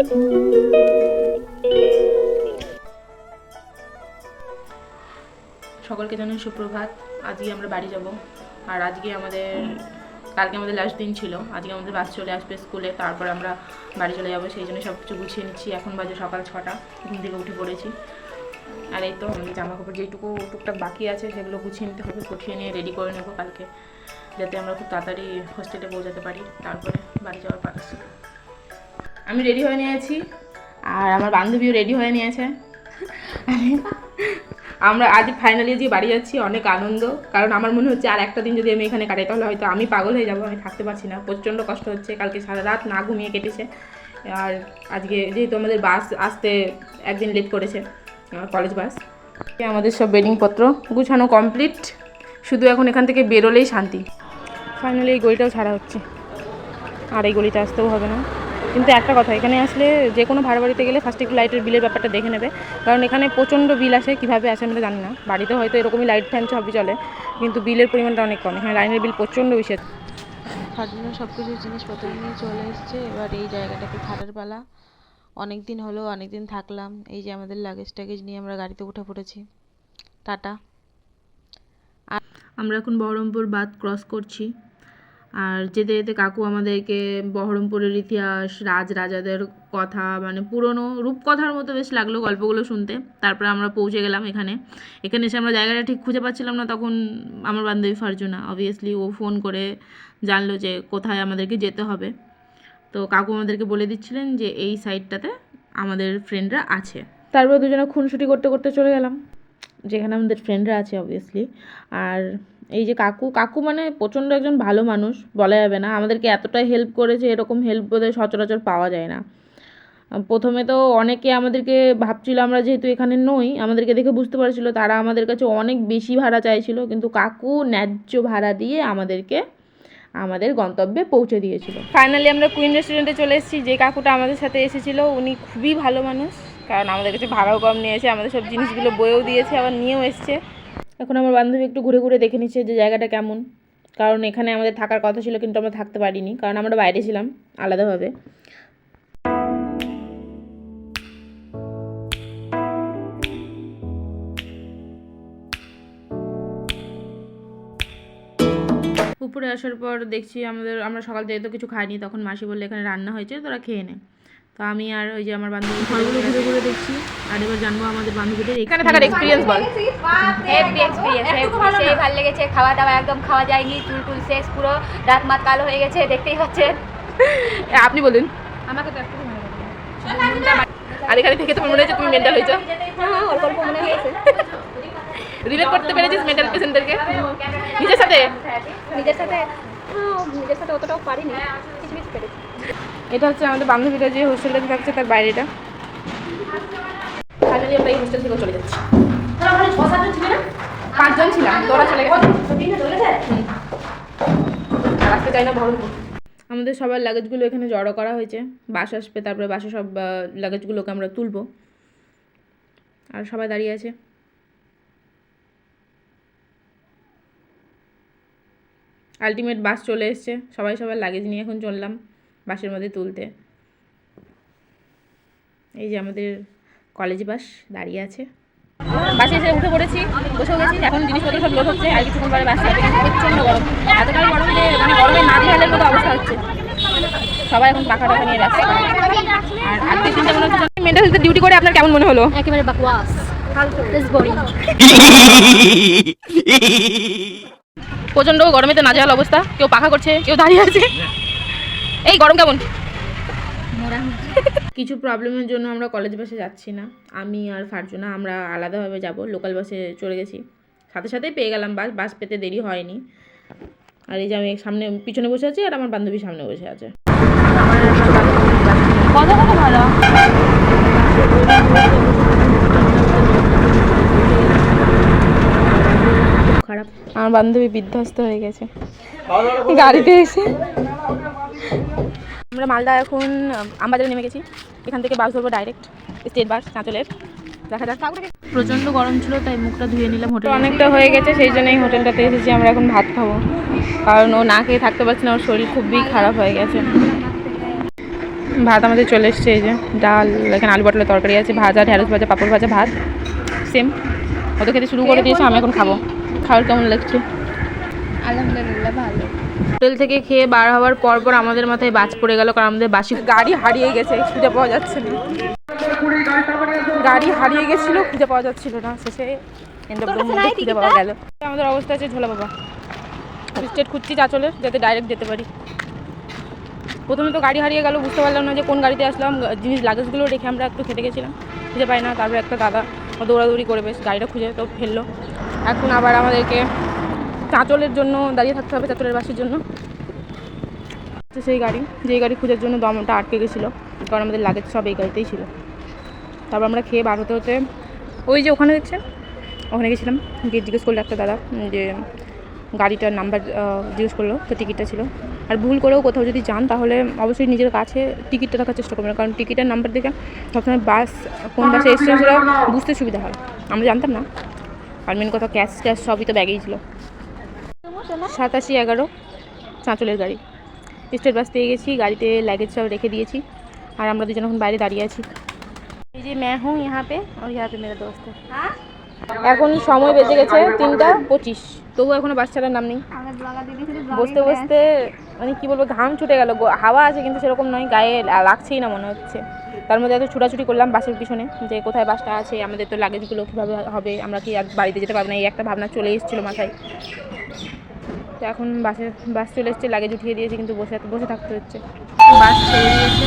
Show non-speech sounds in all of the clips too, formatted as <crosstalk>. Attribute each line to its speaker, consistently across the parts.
Speaker 1: সকলকে জানাই সুপ্রভাত। আজকে আমরা বাড়ি যাব। আর আজকে আমাদের কালকে আমাদের লাস্ট দিন ছিল। আজকে আমাদের বাস চলে আসবে স্কুলে তারপর আমরা বাড়ি চলে যাব। সেই জন্য সব কিছু গুছিয়ে নিচ্ছি। এখন বাজে সকাল ছটা। ঘুম থেকে উঠে পড়েছি। আর এই তো আমাদের জামা কাপড় যেটুকু টুকটাক বাকি আছে, সেগুলো গুছিয়ে নিতে হবে। গুছিয়ে নিয়ে রেডি করে নেব কালকে। যাতে আমরা খুব তাড়াতাড়ি হোস্টেলে পৌঁছাতে পারি। তারপরে বাড়ি যাওয়ার আমি রেডি হয়ে নিয়েছি। আর আমার বান্ধবীও রেডি হয়ে নিয়েছে। আমরা আজ ফাইনালি যে বাড়ি যাচ্ছি, অনেক আনন্দ। কারণ আমার মনে হচ্ছে আর একটা দিন যদি আমি এখানে কাটাই, তাহলে হয়তো আমি পাগল হয়ে যাব, আমি থাকতে পারছি না। প্রচণ্ড কষ্ট হচ্ছে, কালকে সারা রাত না ঘুমিয়ে কেটেছে। আর আজকে যেহেতু আমাদের বাস আসতে একদিন লেট করেছে কলেজ বাস আমাদের সব বেডিংপত্র গুছানো কমপ্লিট শুধু এখন এখান থেকে বেরোলেই শান্তি। ফাইনালি এই গলিটাও ছাড়া হচ্ছে। আর এই গলিটা আসতেও হবে না। কিন্তু একটা কথা এখানে আসলে যে কোনো ভাড়া বাড়িতে গেলে ফার্স্ট একটু লাইটের বিলের ব্যাপারটা দেখে নেবে। কারণ এখানে প্রচণ্ড বিল আসে কীভাবে আসে আমরা জানি না। বাড়িতে হয়তো এরকমই লাইট ফ্যান সবই চলে কিন্তু বিলের পরিমাণটা অনেক কম। এখানে লাইনের বিল প্রচণ্ড বেশি আছে।
Speaker 2: ফাটানো সব কিছু জিনিসপত্র নিয়ে চলে এসেছে। এবার এই জায়গাটাকে ছাড়ার পালা। অনেক দিন হলো অনেক দিন থাকলাম। এই যে আমাদের লাগেজ টাগেজ নিয়ে আমরা গাড়িতে উঠে পড়েছি। টাটা।
Speaker 1: আমরা এখন বহরমপুর বাদ ক্রস করছি। আর যেতে যেতে কাকু আমাদেরকে বহরমপুরের ইতিহাস রাজ রাজাদের কথা মানে পুরনো রূপকথার মতো বেশ লাগল গল্পগুলো শুনতে। তারপরে আমরা পৌঁছে গেলাম এখানে। এখানে এসে আমরা জায়গাটা ঠিক খুঁজে পাচ্ছিলাম না, তখন আমার বান্ধবী ফারজুনা অবভিয়াসলি ও ফোন করে জানলো যে কোথায় আমাদেরকে যেতে হবে। তো কাকু আমাদেরকে বলে দিচ্ছিলেন যে এই সাইডটাতে আমাদের ফ্রেন্ডরা আছে। তারপর দুজনে খুনসুটি করতে করতে চলে গেলাম। যেখানে আমাদের ফ্রেন্ডরা আছে অবভিয়াসলি আর এই যে কাকু কাকু মানে প্রচণ্ড একজন ভালো মানুষ, বলা যাবে না। আমাদেরকে এতটাই হেল্প করেছে, এরকম হেল্প বোধহয় সচরাচর পাওয়া যায় না। প্রথমে তো অনেকে আমাদেরকে ভাবছিল, আমরা যেহেতু এখানে নই, আমাদেরকে দেখে বুঝতে পারছিল, তারা আমাদের কাছে অনেক বেশি ভাড়া চাইছিল, কিন্তু কাকু ন্যায্য ভাড়া দিয়ে আমাদেরকে, আমাদের গন্তব্যে পৌঁছে দিয়েছিল। ফাইনালি আমরা কুইন রেস্টুরেন্টে চলে এসেছি, যে কাকুটা আমাদের সাথে এসেছিল, উনি খুবই ভালো মানুষ। কারণ আমাদের কাছে ভাড়াও কম নিয়েছে, আমাদের সব জিনিসগুলো বয়েও দিয়েছে, আবার নিয়েও এসছে। এখন আমার বান্ধবী একটু ঘুরে ঘুরে দেখে নিচ্ছে যে জায়গাটা কেমন। কারণ এখানে আমাদের থাকার কথা ছিল, কিন্তু আমরা থাকতে পারিনি, কারণ আমরা বাইরে ছিলাম আলাদাভাবে। উপরে আসার পর দেখছি আমাদের, আমরা সকাল থেকে তো কিছু খাইনি, তখন মাসি বললে এখানে রান্না হয়েছে, তোরা খেয়ে নে। তো আমি আর ওই যে আমার বান্ধবী ঘরগুলো ঘুরে ঘুরে দেখছি। আর এবার জানব আমাদের বান্ধবীদের এখানে থাকার এক্সপিরিয়েন্স বল।
Speaker 3: হেভি এক্সপিরিয়েন্স সেই ভালো লেগেছে খাওয়া দাওয়া একদম খাওয়া যায়নি চুল টুল শেষ পুরো রাত মাত কালো হয়ে গেছে দেখতেই পাচ্ছেন।
Speaker 1: আপনি বলুন।
Speaker 3: আমাকে তো একটু ভালো লাগে
Speaker 1: আর এখানে থেকে তোমার মনে হয়েছে তুমি মেন্টাল হয়েছো।
Speaker 3: হ্যাঁ অল্প অল্প মনে হয়েছে।
Speaker 1: রিলেট করতে পেরেছিস মেন্টাল পেশেন্টদেরকে নিজের সাথে?
Speaker 3: নিজের সাথে। হ্যাঁ, নিজের সাথে অতটাও পারিনি কিছু কিছু পেরেছি।
Speaker 1: এটা হচ্ছে আমাদের বান্ধবীরা যে হোস্টেলটাতে থাকছে তার বাইরেটা। ফাইনালি আমরা এই হোস্টেল থেকে চলে যাচ্ছি। পাঁচজন ছিলাম তোরা চলে। আর চাই না বহরমপুর। আমাদের সবার লাগেজগুলো এখানে জড়ো করা হয়েছে। বাস আসবে তারপরে বাসে সব লাগেজগুলোকে আমরা তুলবো। আর সবাই দাঁড়িয়ে আছে। আলটিমেট বাস চলে এসছে। সবাই সবার লাগেজ নিয়ে এখন চললাম বাসের মধ্যে তুলতে। এই যে আমাদের কলেজ বাস দাঁড়িয়ে আছে। বাসে এসে উঠে পড়েছি বসেও গেছি। এখন জিনিসপত্র সব লোড হচ্ছে। আর কিছুক্ষণ পরে বাস যাবে প্রচণ্ড গরম। এতটাই গরম যে মানে গরমে না দিহালের মতো অবস্থা হচ্ছে। সবাই এখন পাখা টাকা নিয়ে ব্যস্ত। আর আজকে চিন্তা মনে হচ্ছে মেন্টাল হেলথের ডিউটি করে আপনার কেমন মনে হলো?
Speaker 3: একেবারে বাকওয়াস। <laughs>
Speaker 1: প্রচণ্ড গরমে তো নাজেহাল অবস্থা। কেউ পাখা করছে কেউ দাঁড়িয়ে আছে। এই গরম কেমন? কিছু প্রবলেমের জন্য আমরা কলেজ বাসে যাচ্ছি না। আমি আর ফারজুনা আমরা আলাদাভাবে যাব লোকাল বাসে চলে গেছি। সাথে সাথেই পেয়ে গেলাম বাস বাস পেতে দেরি হয়নি। আর এই যে আমি সামনে পিছনে বসে আছি আর আমার বান্ধবী সামনে বসে আছে।
Speaker 3: কত কত ভালো।
Speaker 1: খারাপ। আমার বান্ধবী বিধ্বস্ত হয়ে গেছে। গাড়িতে এসে। আমরা মালদা এখন আমবাজারে নেমে গেছি। এখান থেকে বাস ধরবো ডাইরেক্ট স্টেট বাস চাঁচলের। দেখা যাক। প্রচণ্ড গরম ছিল তাই মুখটা ধুয়ে নিলাম হোটেল। অনেকটা হয়ে গেছে সেই জন্য এই হোটেলটাতে এসেছি আমরা এখন ভাত খাব। কারণ ও না খেয়ে থাকতে পারছে না ওর শরীর খুবই খারাপ হয়ে গেছে। ভাত আমাদের চলে এসছে এই যে ডাল এখানে আলু পটলের তরকারি আছে ভাজা ঢেঁড়স ভাজা পাপড় ভাজা ভাত সেম ও তো খেতে শুরু করে দিয়েছে আমি এখন খাব। খাবার কেমন লাগছে?
Speaker 3: আলহামদুলিল্লাহ ভালো।
Speaker 1: হোটেল থেকে খেয়ে বার হওয়ার পর পর আমাদের মাথায় বাজ পড়ে গেল কারণ আমাদের বাসি গাড়ি হারিয়ে গেছে খুঁজে পাওয়া যাচ্ছে না। গাড়ি হারিয়ে গেছিল খুঁজে পাওয়া যাচ্ছিল না। শেষে খুঁজে পাওয়া গেল। আমাদের অবস্থা আছে ঝোলা বাবা। স্টেট খুঁজছি চাচলের যাতে ডাইরেক্ট যেতে পারি। প্রথমে তো গাড়ি হারিয়ে গেল বুঝতে পারলাম না যে কোন গাড়িতে আসলাম। জিনিস লাগেজগুলো রেখে আমরা একটু খেতে গেছিলাম খুঁজে পাই না। তারপর একটা দাদা দৌড়াদৌড়ি করে বেশ গাড়িটা খুঁজে তো ফেলল। এখন আবার আমাদেরকে চাঁচলের জন্য দাঁড়িয়ে থাকতে হবে, চাঁচলের বাসের জন্য। সেই গাড়ি, যেই গাড়ি খোঁজার জন্য দমটা আটকে গেছিল, কারণ আমাদের লাগেজ সব এই গাড়িতেই ছিল। তারপর আমরা খেয়ে বার হতে হতে ওই যে ওখানে দেখছেন? ওখানে গেছিলাম। গিয়ে জিজ্ঞেস করল একটা দাদা, যে গাড়িটার নাম্বার জিজ্ঞেস করল তো টিকিটটা ছিল। আর ভুল করেও কোথাও যদি যান তাহলে অবশ্যই নিজের কাছে টিকিটটা রাখার চেষ্টা করবেন। কারণ টিকিটের নাম্বার দেখে সবসময় বাস কোন বাসে এসছে সেটা বুঝতে সুবিধা হয়। আমরা জানতাম না। আর মেন কথা ক্যাশ ট্যাশ সবই তো ব্যাগেই ছিল। সাতাশি এগারো চাঁচলের গাড়ি। স্টেট বাস পেয়ে গেছি গাড়িতে লাগেজ সব রেখে দিয়েছি। আর আমরা দুজন এখন বাইরে দাঁড়িয়ে আছি। এই যে ম্যা হুঁ ইহা পে আর ইহা পে মেরা দোস্ত।
Speaker 3: হ্যাঁ?
Speaker 1: এখন সময় বেজে গেছে তিনটা পঁচিশ। তবু এখনও ছাড়ার নাম নেই। বসতে বসতে মানে কি বলব ঘাম ছুটে গেল হাওয়া আছে কিন্তু সেরকম নয় গায়ে লাগছেই না মনে হচ্ছে। তার মধ্যে এত ছুটাছুটি করলাম বাসের পিছনে যে কোথায় বাসটা আছে আমাদের তো লাগেজগুলো কীভাবে হবে আমরা কি আর বাড়িতে যেতে পারব না এই একটা ভাবনা চলে এসেছিল মাথায়। তো এখন বাসে বাস চলে এসছে লাগেজ উঠিয়ে দিয়েছে কিন্তু বসে বসে থাকতে হচ্ছে। বাস ছেড়ে দিয়েছে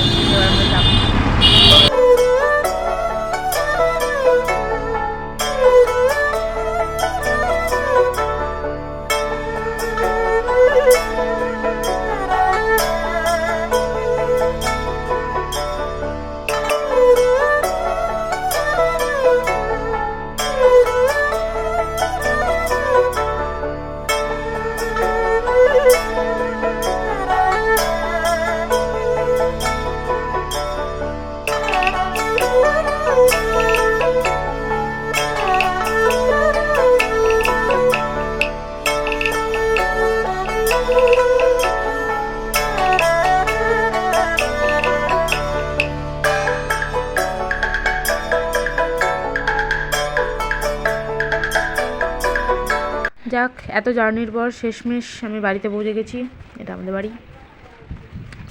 Speaker 1: যাক, এত জার্নির পর শেষমেশ আমি বাড়িতে পৌঁছে গেছি। এটা আমাদের বাড়ি।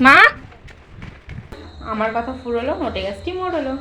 Speaker 1: মা! আমার কথা ফুরলো নোটে গাছটি হলো